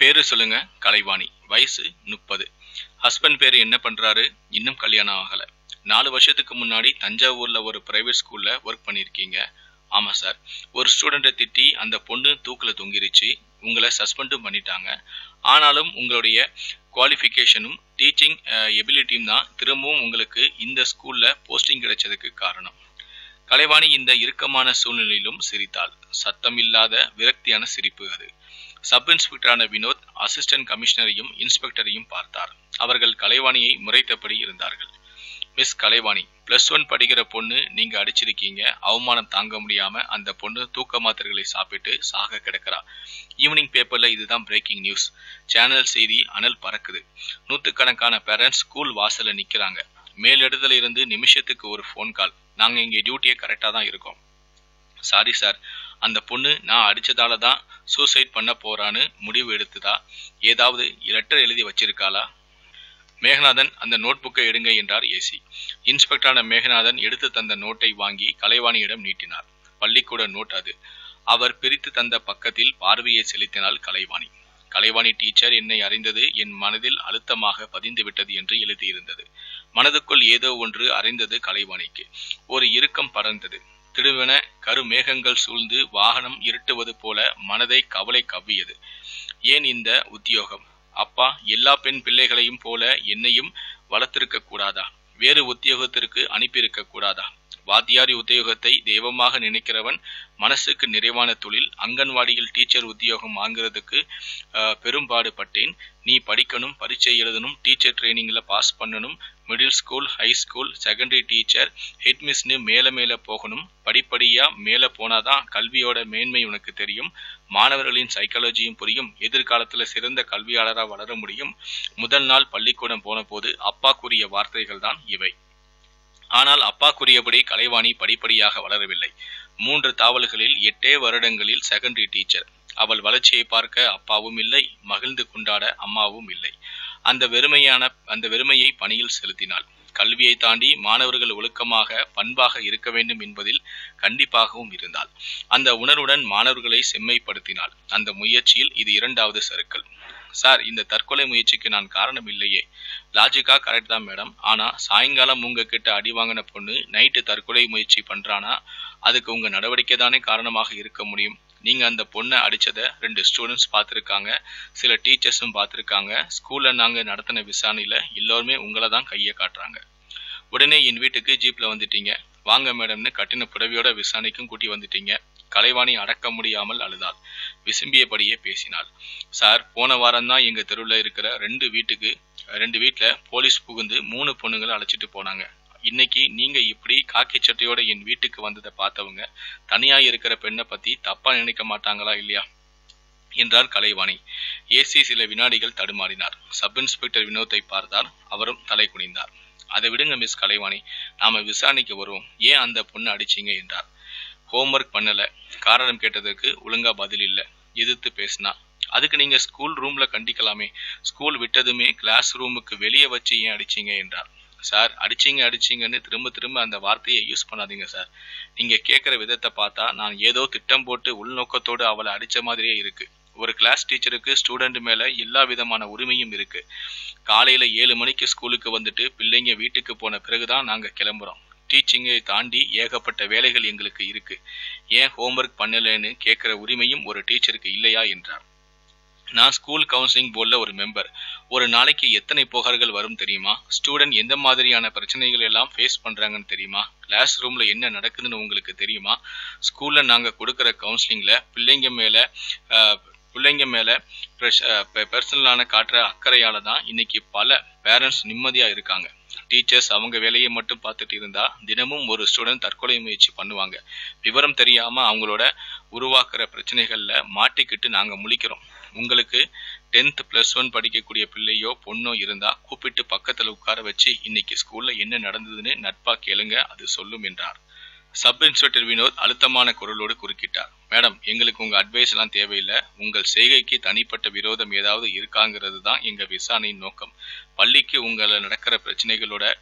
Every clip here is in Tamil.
பேரு சொல்லுங்க கலைவாணி. வயசு முப்பது. ஹஸ்பண்ட் பேர் என்ன பண்ணுறாரு இன்னும் கல்யாணம் ஆகலை. நாலு வருஷத்துக்கு முன்னாடி தஞ்சாவூரில் ஒரு ப்ரைவேட் ஸ்கூலில் ஒர்க் பண்ணியிருக்கீங்க ஆமாம் சார் ஒரு ஸ்டூடெண்ட்டை திட்டி அந்த பொண்ணு தூக்கில் தொங்கிருச்சு. உங்களை சஸ்பெண்டும் பண்ணிட்டாங்க. ஆனாலும் உங்களுடைய குவாலிஃபிகேஷனும் டீச்சிங் எபிலிட்டியும் தான் திரும்பவும் உங்களுக்கு இந்த ஸ்கூலில் போஸ்டிங் கிடைச்சதுக்கு காரணம். கலைவாணி இந்த இறுக்கமான சூழ்நிலையிலும் சிரித்தாள். சத்தமில்லாத விரக்தியான சிரிப்பு அது. சப் இன்ஸ்பெக்டரான வினோத் அசிஸ்டன்ட் கமிஷனரையும் இன்ஸ்பெக்டரையும் பார்த்தார். அவர்கள் கலைவாணியை முறைத்தபடி இருந்தார்கள். மிஸ் கலைவாணி பிளஸ் ஒன் படிக்கிற பொண்ணு நீங்க அடிச்சிருக்கீங்க. அவமானம் தாங்க முடியாம அந்த பொண்ணு தூக்க மாத்திரைகளை சாப்பிட்டு சாக கிடக்கிறா. ஈவினிங் பேப்பர்ல இதுதான் பிரேக்கிங் நியூஸ் சேனல் செய்தி அனல் பறக்குது. நூத்துக்கணக்கான பேரண்ட்ஸ் ஸ்கூல் வாசல்ல நிக்கிறாங்க. மேலிடத்துல இருந்து நிமிஷத்துக்கு ஒரு ஃபோன் கால் நாங்க இங்க டியூட்டியே கரெக்டா தான் இருக்கோம். சாரி சார் அந்த பொண்ணு நான் அடிச்சதால தான் சூசைட் பண்ண போறான்னு முடிவு எடுத்துதா? ஏதாவது லெட்டர் எழுதி வச்சிருக்காளா? மேகநாதன் அந்த நோட் புக்கை எடுங்க என்றார் ஏசி. இன்ஸ்பெக்டரான மேகநாதன் எடுத்து தந்த நோட்டை வாங்கி கலைவாணியிடம் நீட்டினார். பள்ளிக்கூட நோட் அது. அவர் பிரித்து தந்த பக்கத்தில் பார்வையை செலுத்தினாள் கலைவாணி. கலைவாணி டீச்சர் என்னை அறிந்தது என் மனதில் அழுத்தமாக பதிந்துவிட்டது என்று எழுதியிருந்தது. மனதுக்குள் ஏதோ ஒன்று அறிந்தது கலைவாணிக்கு. ஒரு இறுக்கம் பறந்தது திடுவென கருமேகங்கள் சூழ்ந்து வாகனம் இருட்டுவது போல மனதை கவலை கவ்வியது. ஏன் இந்த உத்தியோகம்? அப்பா எல்லா பெண் பிள்ளைகளையும் போல என்னையும் வளர்த்திருக்க கூடாதா? வேறு உத்தியோகத்திற்கு அனுப்பியிருக்க கூடாதா? வாத்தியாரி உத்தியோகத்தை தெய்வமாக நினைக்கிறவன் மனசுக்கு நிறைவான தொழில் அங்கன்வாடியில் டீச்சர் உத்தியோகம் வாங்குறதுக்கு பெரும்பாடு பெரும்பாடுபட்டேன். நீ படிக்கணும் பரீட்சை எழுதணும் டீச்சர் ட்ரைனிங்கில் பாஸ் பண்ணணும் middle school high school secondary teacher head மிஸ்னு மேலே மேலே போகணும். படிப்படியாக மேலே போனாதான் கல்வியோட மேன்மை உனக்கு தெரியும். மாணவர்களின் சைக்காலஜியும் புரியும். எதிர்காலத்தில் சிறந்த கல்வியாளராக வளர முடியும். முதல் நாள் பள்ளிக்கூடம் போன போது அப்பா கூறிய வார்த்தைகள் தான் இவை. ஆனால் அப்பா கூறியபடி கலைவாணி படிப்படியாக வளரவில்லை. மூன்று தாவல்களில் எட்டே வருடங்களில் செகண்டரி டீச்சர் அவள் வளர்ச்சியை பார்க்க அப்பாவும் இல்லை மகிழ்ந்து கொண்டாட அம்மாவும் இல்லை. அந்த வெறுமையான அந்த வெறுமையை பணியில் செலுத்தினாள். கல்வியை தாண்டி மாணவர்கள் ஒழுக்கமாக பண்பாக இருக்க வேண்டும் என்பதில் கண்டிப்பாகவும் இருந்தாள். அந்த உணர்வுடன் மாணவர்களை செம்மைப்படுத்தினாள். அந்த முயற்சியில் இது இரண்டாவது சருக்கள் சார் இந்த தற்கொலை முயற்சிக்கு நான் காரணம் இல்லையே. லாஜிக்கா கரெக்ட் தான் மேடம் ஆனால் சாயங்காலம் உங்ககிட்ட அடி வாங்கின பொண்ணு நைட்டு தற்கொலை முயற்சி பண்றானா? அதுக்கு உங்கள் நடவடிக்கை தானே காரணமாக இருக்க முடியும். நீங்கள் அந்த பொண்ணை அடித்ததை ரெண்டு ஸ்டூடெண்ட்ஸ் பார்த்துருக்காங்க சில டீச்சர்ஸும் பார்த்துருக்காங்க. ஸ்கூலில் நாங்கள் நடத்தின விசாரணையில் எல்லோருமே உங்களை தான் கையை காட்டுறாங்க. உடனே என் வீட்டுக்கு ஜீப்பில் வந்துட்டீங்க. வாங்க மேடம்னு கட்டின புடவையோட விசாரணைக்கும் கூட்டி வந்துட்டீங்க. கலைவாணி அடக்க முடியாமல் அழுதாள். விசும்பியபடியே பேசினாள். சார் போன வாரம் தான் எங்க தெருவில் இருக்கிற ரெண்டு வீட்டுக்கு ரெண்டு வீட்டில் போலீஸ் புகுந்து மூணு பொண்ணுங்களை அழைச்சிட்டு போனாங்க. இன்னைக்கு நீங்க இப்படி காக்கி சட்டையோட என் வீட்டுக்கு வந்ததை பார்த்தவங்க தனியா இருக்கிற பெண்ணை பத்தி தப்பா நினைக்க மாட்டாங்களா இல்லையா? என்றார் கலைவாணி. ஏசி சில வினாடிகள் தடுமாறினார். சப் இன்ஸ்பெக்டர் வினோத்தை பார்த்தார் அவரும் தலை குனிந்தார். அதை விடுங்க மிஸ் கலைவாணி நாம விசாரணைக்கு வருவோம். ஏன் அந்த பொண்ணு அடிச்சீங்க? என்றார். ஹோம்ஒர்க் பண்ணலை. காரணம் கேட்டதுக்கு ஒழுங்கா பதில் இல்லை. எதிர்த்து பேசினா. அதுக்கு நீங்கள் ஸ்கூல் ரூமில் கண்டிக்கலாமே. ஸ்கூல் விட்டதுமே கிளாஸ் ரூமுக்கு வெளியே வச்சு ஏன் அடிச்சீங்க என்றார். சார் அடிச்சீங்க அடிச்சீங்கன்னு திரும்ப திரும்ப அந்த வார்த்தையை யூஸ் பண்ணாதீங்க சார். நீங்கள் கேட்குற விதத்தை பார்த்தா நான் ஏதோ திட்டம் போட்டு உள்நோக்கத்தோடு அவளை அடிச்ச மாதிரியே இருக்குது ஒரு கிளாஸ் டீச்சருக்கு ஸ்டூடெண்ட் மேலே எல்லா விதமான உரிமையும் இருக்குது காலையில் ஏழு மணிக்கு ஸ்கூலுக்கு வந்துட்டு பிள்ளைங்க வீட்டுக்கு போன பிறகு தான் நாங்கள் கிளம்புறோம். டீச்சிங்கை தாண்டி ஏகப்பட்ட வேலைகள் எங்களுக்கு இருக்கு. ஏன் ஹோம்ஒர்க் பண்ணலைன்னு கேட்குற உரிமையும் ஒரு டீச்சருக்கு இல்லையா என்றார். நான் ஸ்கூல் கவுன்சிலிங் போர்டில் ஒரு மெம்பர் ஒரு நாளைக்கு எத்தனை புகார்கள் வரும் தெரியுமா? ஸ்டூடெண்ட் எந்த மாதிரியான பிரச்சனைகள் எல்லாம் ஃபேஸ் பண்ணுறாங்கன்னு தெரியுமா? கிளாஸ் ரூமில் என்ன நடக்குதுன்னு உங்களுக்கு தெரியுமா? ஸ்கூலில் நாங்கள் கொடுக்குற கவுன்சிலிங்கில் பிள்ளைங்க மேலே ஆஹ், பிள்ளைங்க மேல பர்சனலான காட்டுற அக்கறையால் தான் இன்னைக்கு பல பேரண்ட்ஸ் நிம்மதியாக இருக்காங்க. டீச்சர்ஸ் அவங்க வேலையை மட்டும் பார்த்துட்டு இருந்தா தினமும் ஒரு ஸ்டூடெண்ட் தற்கொலை முயற்சி பண்ணுவாங்க. விவரம் தெரியாம அவங்களோட உருவாக்குற பிரச்சனைகள்ல மாட்டிக்கிட்டு நாங்க முழிக்கிறோம். உங்களுக்கு டென்த் பிளஸ் ஒன் படிக்கக்கூடிய பிள்ளையோ பொண்ணோ இருந்தா கூப்பிட்டு பக்கத்துல உட்கார வச்சு இன்னைக்கு ஸ்கூல்ல என்ன நடந்ததுன்னு நட்பா கேளுங்க அது சொல்லும் என்றார். சப் இன்ஸ்பெக்டர் வினோத் அழுத்தமான குரலோடு குறுக்கிட்டார். மேடம் எங்களுக்கு உங்க அட்வைஸ் எல்லாம் தேவையில்லை. உங்கள் செய்கைக்கு தனிப்பட்ட விரோதம் ஏதாவது இருக்காங்கிறது தான் எங்க விசாரணையின் நோக்கம். பள்ளிக்கு உங்களை நடக்கிற பிரச்சனைகளோட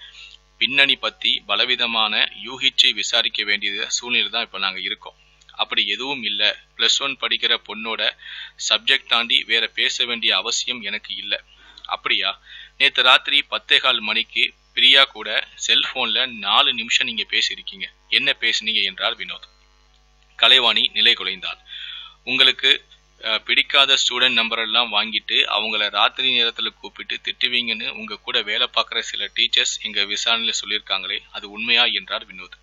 பின்னணி பத்தி பலவிதமான யூகிச்சு விசாரிக்க வேண்டிய சூழ்நிலை தான் இப்போ நாங்கள் இருக்கோம். அப்படி எதுவும் இல்லை. பிளஸ் ஒன் படிக்கிற பொண்ணோட சப்ஜெக்ட் தாண்டி வேற பேச வேண்டிய அவசியம் எனக்கு இல்லை. அப்படியா? நேற்று ராத்திரி பத்தே கால் மணிக்கு பிரியா கூட செல்போன்ல நாலு நிமிஷம் நீங்க பேசியிருக்கீங்க. என்ன பேசுனீங்க என்றார் வினோத். கலைவாணி நிலை குலைந்தாள். உங்களுக்கு பிடிக்காத ஸ்டூடெண்ட் நம்பர் எல்லாம் வாங்கிட்டு அவங்கள ராத்திரி நேரத்தில் கூப்பிட்டு திட்டுவீங்கன்னு உங்க கூட வேலை பார்க்குற சில டீச்சர்ஸ் எங்க விசாரணையில் சொல்லியிருக்காங்களே அது உண்மையா என்றார் வினோத்.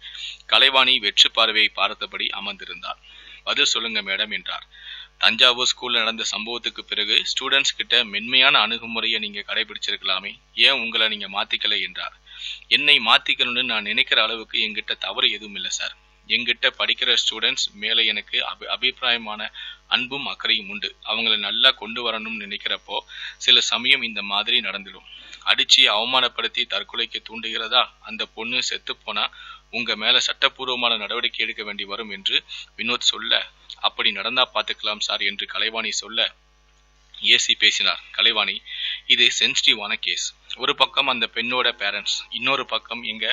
கலைவாணி வெற்று பார்வையை பார்த்தபடி அமர்ந்திருந்தார் பதில் சொல்லுங்க மேடம் என்றார். தஞ்சாவூர் ஸ்கூலில் நடந்த சம்பவத்துக்கு பிறகு ஸ்டூடெண்ட்ஸ் கிட்ட மென்மையான அணுகுமுறையை நீங்கள் கடைபிடிச்சிருக்கலாமே ஏன் உங்களை நீங்கள் மாற்றிக்கலை என்றார். என்னை மாற்றிக்கணும்னு நான் நினைக்கிற அளவுக்கு எங்கிட்ட தவறு எதுவும் இல்லை சார் எங்கிட்ட படிக்கிற ஸ்டூடெண்ட்ஸ் மேலே எனக்கு அபி அபிப்பிராயமான அன்பும் அக்கறையும் உண்டு. அவங்கள நல்லா கொண்டு வரணும்னு நினைக்கிறப்போ சில சமயம் இந்த மாதிரி நடந்துடும். அடிச்சு அவமானப்படுத்தி தற்கொலைக்கு தூண்டுகிறதா? அந்த பொண்ணு செத்து போனா உங்க மேல சட்டப்பூர்வமான நடவடிக்கை எடுக்க வேண்டி வரும் என்று வினோத் சொல்ல அப்படி நடந்தா பார்த்துக்கலாம் சார் என்று கலைவாணி சொல்ல ஏசி பேசினார். கலைவாணி இது சென்சிட்டிவான கேஸ். ஒரு பக்கம் அந்த பெண்ணோட பேரண்ட்ஸ் இன்னொரு பக்கம் எங்க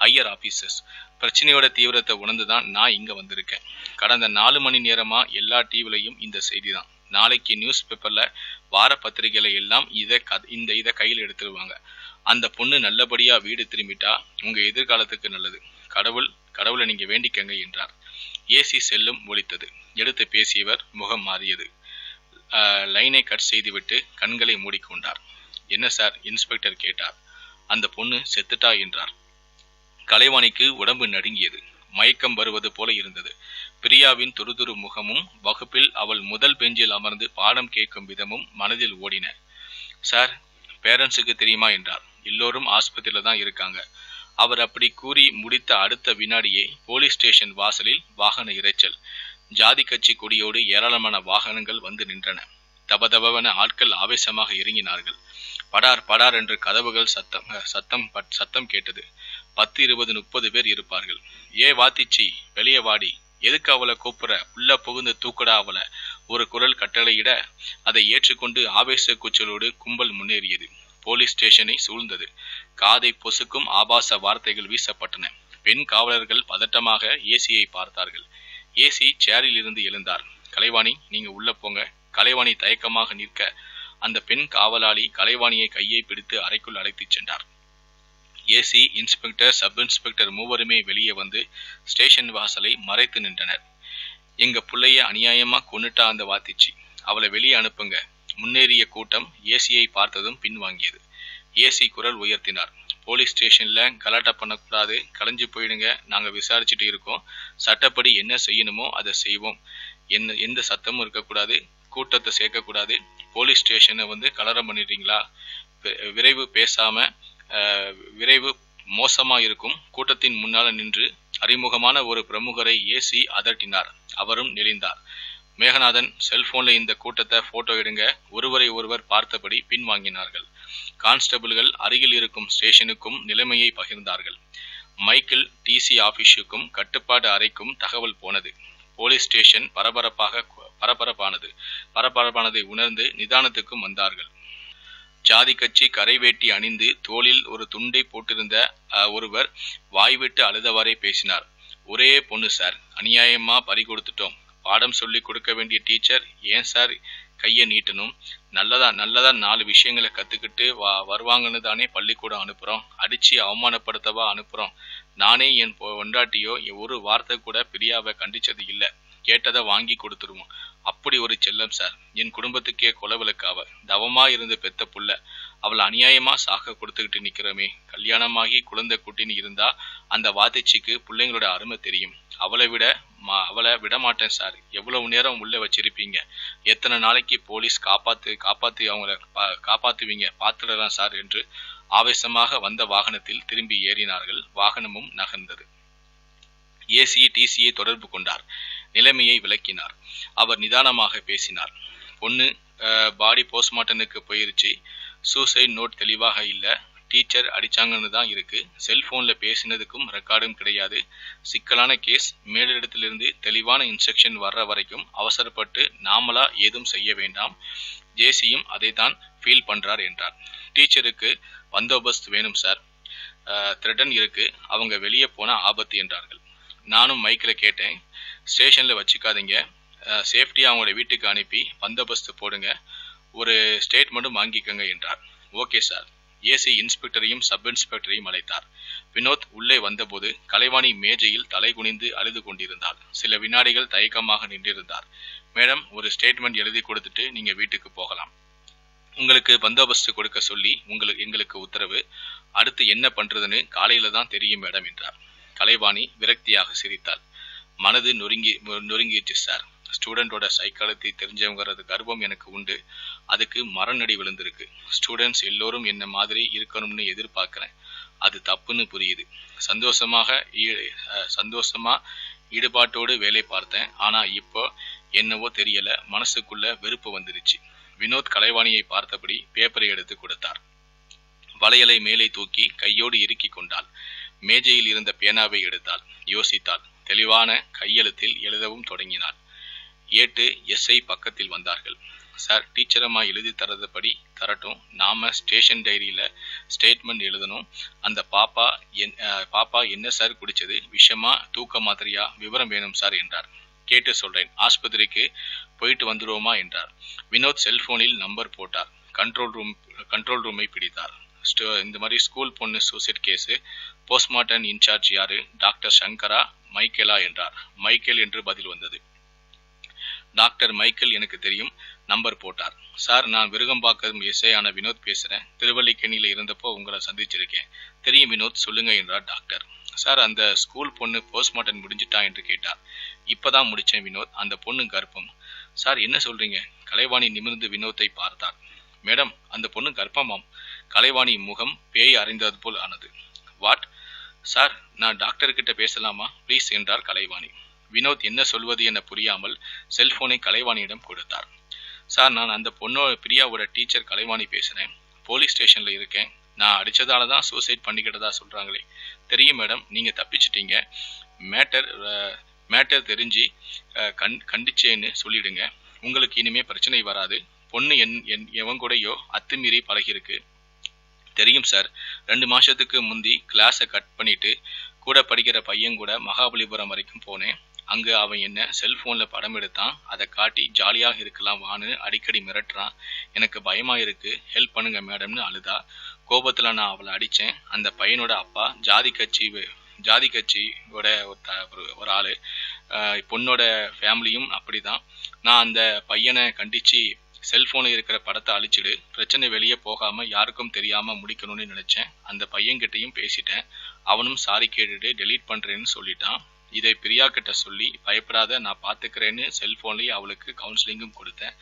ஹையர் ஆபீசர்ஸ். பிரச்சனையோட தீவிரத்தை உணர்ந்துதான் நான் இங்க வந்திருக்கேன். கடந்த நாலு மணி நேரமா எல்லா டிவிலையும் இந்த செய்தி தான். நாளைக்கு நியூஸ் பேப்பர்ல வார பத்திரிகையில எல்லாம் இதை க இந்த இதை கையில் எடுத்துருவாங்க. அந்த பொண்ணு நல்லபடியா வீடு திரும்பிட்டா உங்க எதிர்காலத்துக்கு நல்லது. கடவுள் கடவுளை நீங்க வேண்டிக்கங்க என்றார். ஏசி செல்லும் ஒலித்தது. எடுத்து பேசியவர் முகம் மாறியது. லைனை கட் செய்துவிட்டு கண்களை மூடிக்கொண்டார். என்ன சார்? இன்ஸ்பெக்டர் கேட்டார். அந்த பொண்ணு செத்துட்டா என்றார். கலைவாணிக்கு உடம்பு நடுங்கியது. மயக்கம் வருவது போல இருந்தது. பிரியாவின் துருதுரு முகமும் வகுப்பில் அவள் முதல் பெஞ்சில் அமர்ந்து பாடம் கேட்கும் விதமும் மனதில் ஓடின. சார் பேரண்ட்ஸுக்கு தெரியுமா? என்றார். எல்லோரும் ஆஸ்பத்திரியில தான் இருக்காங்க. அவர் அப்படி கூறி முடித்த அடுத்த வினாடியே போலீஸ் ஸ்டேஷன் வாசலில் வாகன இரைச்சல். ஜாதி கட்சி கொடியோடு ஏராளமான வாகனங்கள் வந்து நின்றன. தபதபவன ஆட்கள் ஆவேசமாக இறங்கினார்கள். படார் படார் என்று கதவுகள் சத்தம் சத்தம் பட்- சத்தம் கேட்டது. பத்து இருபது முப்பது பேர் இருப்பார்கள். ஏ வாத்திச்சி வெளியே வாடி. எதுக்கு அவளை கூப்பிட உள்ள புகுந்து தூக்கடா அவளை. ஒரு குரல் கட்டளையிட அதை ஏற்றுக்கொண்டு ஆவேச கூச்சலோடு கும்பல் முன்னேறியது. போலீஸ் ஸ்டேஷனை சூழ்ந்தது. காதை பொசுக்கும் ஆபாச வார்த்தைகள் வீசப்பட்டன. பெண் காவலர்கள் பதட்டமாக ஏசியை பார்த்தார்கள். ஏசி சேரில் இருந்து எழுந்தார். கலைவாணி நீங்க உள்ள போங்க. கலைவாணி தயக்கமாக நிற்க. அந்த பெண் காவலாளி கலைவாணியை கையை பிடித்து அறைக்குள் அழைத்துச் சென்றார். ஏசி இன்ஸ்பெக்டர் சப் இன்ஸ்பெக்டர் மூவருமே வெளியே வந்து ஸ்டேஷன் வாசலை மறைத்து நின்றனர். எங்க புள்ளைய அநியாயமா கொன்னுட்டா அந்த வாத்திச்சு. அவளை வெளியே அனுப்புங்க. முன்னேறிய கூட்டம் ஏசியை பார்த்ததும் பின்வாங்கியது. ஏசி குரல் உயர்த்தினார். போலீஸ் ஸ்டேஷன்ல கலாட்டா பண்ணக்கூடாது கலைஞ்சு போயிடுங்க நாங்க விசாரிச்சுட்டு இருக்கோம். சட்டப்படி என்ன செய்யணுமோ அதை செய்வோம். என்ன எந்த சத்தமும் இருக்கக்கூடாது கூட்டத்தை சேர்க்கக்கூடாது. போலீஸ் ஸ்டேஷனை வந்து கலரம் பண்ணிடுறீங்களா விரைவு பேசாம விரைவு மோசமா இருக்கும். கூட்டத்தின் முன்னால நின்று அறிமுகமான ஒரு பிரமுகரை ஏசி அதட்டினார். அவரும் நெளிந்தார். மேகநாதன் செல்போன்ல இந்த கூட்டத்தை போட்டோ எடுங்க. ஒருவரை ஒருவர் பார்த்தபடி பின்வாங்கினார்கள் கான்ஸ்டபிள்கள் அருகில் இருக்கும் ஸ்டேஷனுக்கும் நிலைமையை பகிர்ந்தார்கள். மைக்கேல் டிசி ஆபீஸுக்கும் கட்டுப்பாடு அறைக்கும் தகவல் போனது. போலீஸ் ஸ்டேஷன் பரபரப்பாக பரபரப்பானது. பரபரப்பானதை உணர்ந்து நிதானத்துக்கும் வந்தார்கள். ஜாதி கட்சி கரைவேட்டி அணிந்து தோளில் ஒரு துண்டை போட்டிருந்த ஒருவர் வாய்விட்டு அழுதவாறே பேசினார். ஒரே பொண்ணு சார். அநியாயமா பறி கொடுத்துட்டோம். பாடம் சொல்லி கொடுக்க வேண்டிய டீச்சர் ஏன் சார் கையை நீட்டணும்? நல்லதா நல்லதா நாலு விஷயங்களை கத்துக்கிட்டு வா வருவாங்கன்னு தானே பள்ளிக்கூடம் அனுப்புறோம். அடிச்சு அவமானப்படுத்தவா அனுப்புறோம். நானே என் பொ- பொண்டாட்டியோ என் ஒரு வார்த்தை கூட பிரியாவை கண்டிச்சது இல்லை. கேட்டதை வாங்கி கொடுத்துருவோம். அப்படி ஒரு செல்லம் சார் என் குடும்பத்துக்கே குலவிளக்காவ. தவமா இருந்து பெத்த புள்ள. அவளை அநியாயமா சாக கொடுத்துக்கிட்டு நிக்கிறோமே. கல்யாணமாகி குழந்தை குட்டின்னு இருந்தா அந்த வாத்திச்சிக்கு பிள்ளைங்களோட அருமை தெரியும். அவளை விட மா அவளை விடமாட்டேன் சார் எவ்வளவு நேரம் உள்ளே வச்சிருப்பீங்க? எத்தனை நாளைக்கு போலீஸ் காப்பாத்து காப்பாத்தி அவங்கள பா- காப்பாத்துவீங்க? பார்த்துடலாம் சார் என்று ஆவேசமாக வந்த வாகனத்தில் திரும்பி ஏறினார்கள். வாகனமும் நகர்ந்தது. ஏசி டிசியை தொடர்பு கொண்டார். நிலைமையை விளக்கினார். அவர் நிதானமாக பேசினார். பொண்ணு பாடி போஸ்ட்மார்ட்டனுக்கு போயிருச்சு. சூசைட் நோட் தெளிவாக இல்லை. டீச்சர் அடிச்சாங்கன்னு தான் இருக்கு. செல்போன்ல பேசினதுக்கும் ரெக்கார்டும் கிடையாது. சிக்கலான கேஸ் மேலிடத்திலிருந்து தெளிவான இன்ஸ்ட்ரக்ஷன் வர்ற வரைக்கும் அவசரப்பட்டு நாமளா ஏதும் செய்ய வேண்டாம். ஜேசியும் அதை தான் ஃபீல் பண்றார் என்றார். டீச்சருக்கு பந்தோபஸ்த் வேணும் சார் த்ரெட்டன் இருக்கு. அவங்க வெளியே போனால் ஆபத்து என்றார்கள். நானும் மைக்கில் கேட்டேன். ஸ்டேஷனில் வச்சுக்காதீங்க. சேஃப்டியாக அவங்களோட வீட்டுக்கு அனுப்பி பந்தோபஸ்து போடுங்க. ஒரு ஸ்டேட்மெண்ட்டும் வாங்கிக்கோங்க என்றார். ஓகே சார் ஏசி இன்ஸ்பெக்டரையும் சப் இன்ஸ்பெக்டரையும் அழைத்தார். வினோத் உள்ளே வந்தபோது கலைவாணி மேஜையில் தலை குனிந்து அழுது கொண்டிருந்தாள். சில வினாடிகள் தயக்கமாக நின்றிருந்தார். மேடம் ஒரு ஸ்டேட்மெண்ட் எழுதி கொடுத்துட்டு நீங்க வீட்டுக்கு போகலாம். உங்களுக்கு பந்தோபஸ்து கொடுக்க சொல்லி உங்களுக்கு எங்களுக்கு உத்தரவு. அடுத்து என்ன பண்றதுன்னு காலையில தான் தெரியும் மேடம் என்றார். கலைவாணி விரக்தியாக சிரித்தாள். மனது நொறுங்கி நொறுங்கிடுச்சு சார். ஸ்டூடெண்டோட சைக்காலஜி தெரிஞ்சவங்கிறது கர்வம் எனக்கு உண்டு. அதுக்கு மரநடி விழுந்திருக்கு. ஸ்டூடெண்ட்ஸ் எல்லோரும் என்ன மாதிரி இருக்கணும்னு எதிர்பார்க்கிறேன். அது தப்புன்னு புரியுது. சந்தோஷமாக சந்தோஷமா ஈடுபாட்டோடு வேலை பார்த்தேன். ஆனா இப்போ என்னவோ தெரியல. மனசுக்குள்ள வெறுப்பு வந்துருச்சு. வினோத் கலைவாணியை பார்த்தபடி பேப்பரை எடுத்து கொடுத்தார். வளையலை மேலே தூக்கி கையோடு இறுக்கி கொண்டாள். மேஜையில் இருந்த பேனாவை எடுத்தாள். யோசித்தாள். தெளிவான கையெழுத்தில் எழுதவும் தொடங்கினாள். ஏட்டு எஸ்ஐ பக்கத்தில் வந்தார்கள். சார் டீச்சரம்மா எழுதி தரதுபடி தரட்டும். நாம ஸ்டேஷன் டைரியில ஸ்டேட்மெண்ட் எழுதணும். அந்த பாப்பா என் பாப்பா என்ன சார் குடிச்சது? விஷமா தூக்க மாத்திரையா? விவரம் வேணும் சார் என்றார். கேட்டு சொல்றேன். ஆஸ்பத்திரிக்கு போயிட்டு வந்துடுவோமா என்றார். வினோத் செல்போனில் நம்பர் போட்டார். கண்ட்ரோல் ரூம் கண்ட்ரோல் ரூமை பிடித்தார். ஸ்டோ- இந்த மாதிரி ஸ்கூல் பொண்ணு சூசைட் கேஸு போஸ்ட்மார்ட்டம் இன்சார்ஜ் யாரு? டாக்டர் சங்கரா மைக்கேலா என்றார். மைக்கேல் என்று பதில் வந்தது. டாக்டர் மைக்கேல் எனக்கு தெரியும். நம்பர் போட்டார். சார் நான் விருகம்பாக்கம் இசையான வினோத் பேசுகிறேன் திருவள்ளிக்கெணியில் இருந்தப்போ உங்களை சந்திச்சிருக்கேன். தெரியும் வினோத் சொல்லுங்க என்றார் டாக்டர். சார் அந்த ஸ்கூல் பொண்ணு போஸ்ட்மார்ட்டம் முடிஞ்சிட்டா என்று கேட்டார். இப்போதான் முடித்தேன் வினோத். அந்த பொண்ணு கர்ப்பம். சார் என்ன சொல்றீங்க? கலைவாணி நிமிர்ந்து வினோத்தை பார்த்தார். மேடம் அந்த பொண்ணு கர்ப்பமாம். கலைவாணி முகம் பேய் அறிந்தது போல் ஆனது. வாட்? சார் நான் டாக்டர்கிட்ட பேசலாமா? ப்ளீஸ் என்றார் கலைவாணி. வினோத் என்ன சொல்வது என புரியாமல் செல்போனை கலைவாணியிடம் கொடுத்தார். சார் நான் அந்த பொண்ணோ பிரியாவோட டீச்சர் கலைவாணி பேசுகிறேன் போலீஸ் ஸ்டேஷனில் இருக்கேன். நான் அடித்ததால தான் சூசைட் பண்ணிக்கிட்டதா சொல்கிறாங்களே தெரியும் மேடம் நீங்கள் தப்பிச்சிட்டீங்க. மேட்டர் மேட்டர் தெரிஞ்சு கண் கண்டிச்சேன்னு சொல்லிடுங்க. உங்களுக்கு இனிமே பிரச்சனை வராது. பொண்ணு என் என் எவன் கூடயோ அத்துமீறி பழகிருக்கு தெரியும் சார். ரெண்டு மாதத்துக்கு முந்தி கிளாஸை கட் பண்ணிட்டு கூட படிக்கிற பையன் கூட மகாபலிபுரம் வரைக்கும் போனேன். அங்கு அவன் என்ன செல்போன்ல படம் எடுத்தான். அதை காட்டி ஜாலியாக இருக்கலாம் வான்னு அடிக்கடி மிரட்டுறான். எனக்கு பயமா இருக்கு ஹெல்ப் பண்ணுங்க மேடம்னு அழுதா. கோபத்துல நான் அவளை அடிச்சேன். அந்த பையனோட அப்பா ஜாதி கட்சி ஜாதி கட்சியோட ஒரு த- ஒரு- ஒரு ஆளு. பொண்ணோட ஃபேமிலியும் அப்படிதான். நான் அந்த பையனை கண்டிச்சு செல்ஃபோனில் இருக்கிற படத்தை அழிச்சிடு. பிரச்சனை வெளியே போகாம யாருக்கும் தெரியாம முடிக்கணும்னு நினைச்சேன். அந்த பையன்கிட்டயும் பேசிட்டேன். அவனும் சாரி கேட்டுட்டு டெலீட் பண்றேன்னு சொல்லிட்டான். இதை பிரியா கிட்ட சொல்லி பயப்படாத நான் பாத்துக்கிறேன்னு செல்போன்லயே அவளுக்கு கவுன்சிலிங்கும் கொடுத்தேன்.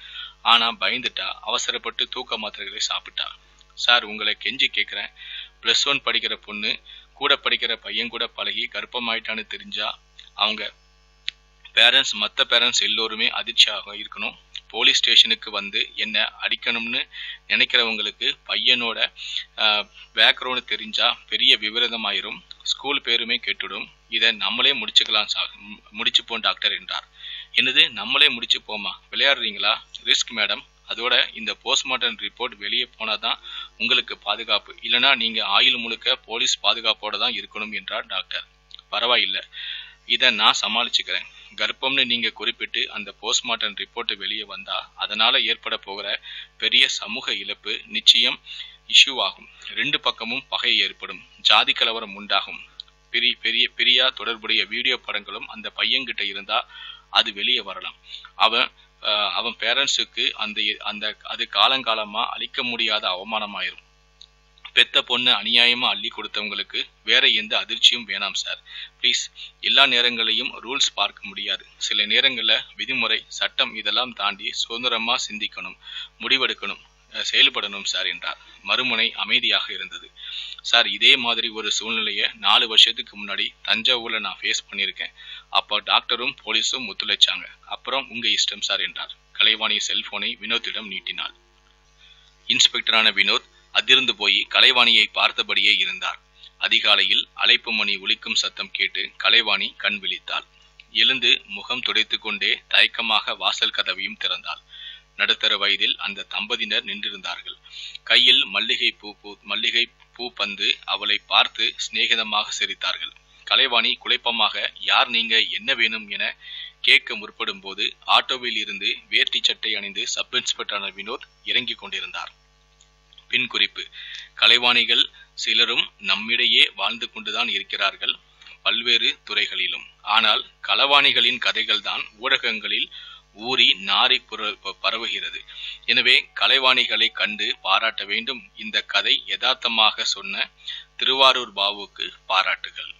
ஆனா பயந்துட்டா அவசரப்பட்டு தூக்க மாத்திரைகளை சாப்பிட்டா. சார் உங்களை கெஞ்சி கேட்குறேன் ப்ளஸ் ஒன் படிக்கிற பொண்ணு கூட படிக்கிற பையன் கூட பழகி கர்ப்பமாயிட்டான்னு தெரிஞ்சா அவங்க பேரண்ட்ஸ் மற்ற பேரண்ட்ஸ் எல்லோருமே அதிர்ச்சியாக இருக்கணும். போலீஸ் ஸ்டேஷனுக்கு வந்து என்ன அடிக்கணும்னு நினைக்கிறவங்களுக்கு பையனோட பேக்ரவுண்டு தெரிஞ்சா பெரிய விபரீதமாயிரும். ஸ்கூல் பேருமே கெட்டுடும். இதை நம்மளே முடிச்சுக்கலாம் சா முடிச்சுப்போம் டாக்டர் என்றார். என்னது நம்மளே முடிச்சுப்போமா? விளையாடுறீங்களா? Risk madam. அதோட இந்த போஸ்ட்மார்ட்டம் ரிப்போர்ட் வெளியே போனால் தான் உங்களுக்கு பாதுகாப்பு. இல்லைன்னா நீங்கள் ஆயுள் முழுக்க போலீஸ் பாதுகாப்போடு தான் இருக்கணும் என்றார் டாக்டர். பரவாயில்லை. இதை நான் சமாளிச்சுக்கிறேன். கர்ப்பம்னு நீங்கள் குறிப்பிட்டு அந்த போஸ்ட்மார்ட்டம் ரிப்போர்ட் வெளியே வந்தால் அதனால் ஏற்பட போகிற பெரிய சமூக இழப்பு நிச்சயம் இஷ்யூ ஆகும் ரெண்டு பக்கமும் பகை ஏற்படும். ஜாதி கலவரம் உண்டாகும். பெரிய பெரிய பெரியா தொடர்புடைய வீடியோ படங்களும் அந்த பையன்கிட்ட இருந்தா அது வெளியே வரலாம். அவன் அவன் பேரண்ட்ஸுக்கு அந்த அந்த அது காலங்காலமா அழிக்க முடியாத அவமானமாயிரும். பெத்த பொண்ணு அநியாயமா அள்ளி கொடுத்தவங்களுக்கு வேற எந்த அதிர்ச்சியும் வேணாம் சார். ப்ளீஸ் எல்லா நேரங்களையும் ரூல்ஸ் பார்க்க முடியாது. சில நேரங்களில் விதிமுறை சட்டம் இதெல்லாம் தாண்டி சுதந்திரமா சிந்திக்கணும் முடிவெடுக்கணும். செயல்படணும் சார் என்றார். மறுமுனை அமைதியாக இருந்தது. சார் இதே மாதிரி ஒரு சூழ்நிலையை நாலு வருஷத்துக்கு முன்னாடி தஞ்சாவூர்ல நான் ஃபேஸ் பண்ணியிருக்கேன். அப்போ டாக்டரும் போலீஸும் ஒத்துழைச்சாங்க. அப்புறம் உங்க இஷ்டம் சார் என்றார். கலைவாணி செல்போனை வினோத்திடம் நீட்டினாள். இன்ஸ்பெக்டரான வினோத் அதிர்ந்து போய் கலைவாணியை பார்த்தபடியே இருந்தார். அதிகாலையில் அழைப்பு மணி ஒலிக்கும் சத்தம் கேட்டு கலைவாணி கண் விழித்தாள். எழுந்து முகம் துடைத்து கொண்டே தயக்கமாக வாசல் கதவையும் திறந்தாள். நடுத்தர வயதில் அந்த தம்பதியினர் நின்றிருந்தார்கள். கையில் மல்லிகை பூ பூ மல்லிகை பூ பந்து அவளை பார்த்து சிநேகிதமாக சிரித்தார்கள். கலைவாணி குழப்பமாக யார் நீங்க? என்ன வேணும்? என கேட்க முற்படும் போது ஆட்டோவில் இருந்து வேட்டி சட்டை அணிந்து சப் இன்ஸ்பெக்டர் வினோத் இறங்கிக் கொண்டிருந்தார். பின் குறிப்பு கலைவாணிகள் சிலரும் நம்மிடையே வாழ்ந்து கொண்டுதான் இருக்கிறார்கள் பல்வேறு துறைகளிலும். ஆனால் களவாணிகளின் கதைகள்தான் ஊடகங்களில் ஊறி நாரி பரவுகிறது. எனவே கலைவாணிகளை கண்டு பாராட்ட வேண்டும். இந்த கதை யதார்த்தமாக சொன்ன திருவாரூர் பாவுக்கு பாராட்டுகள்.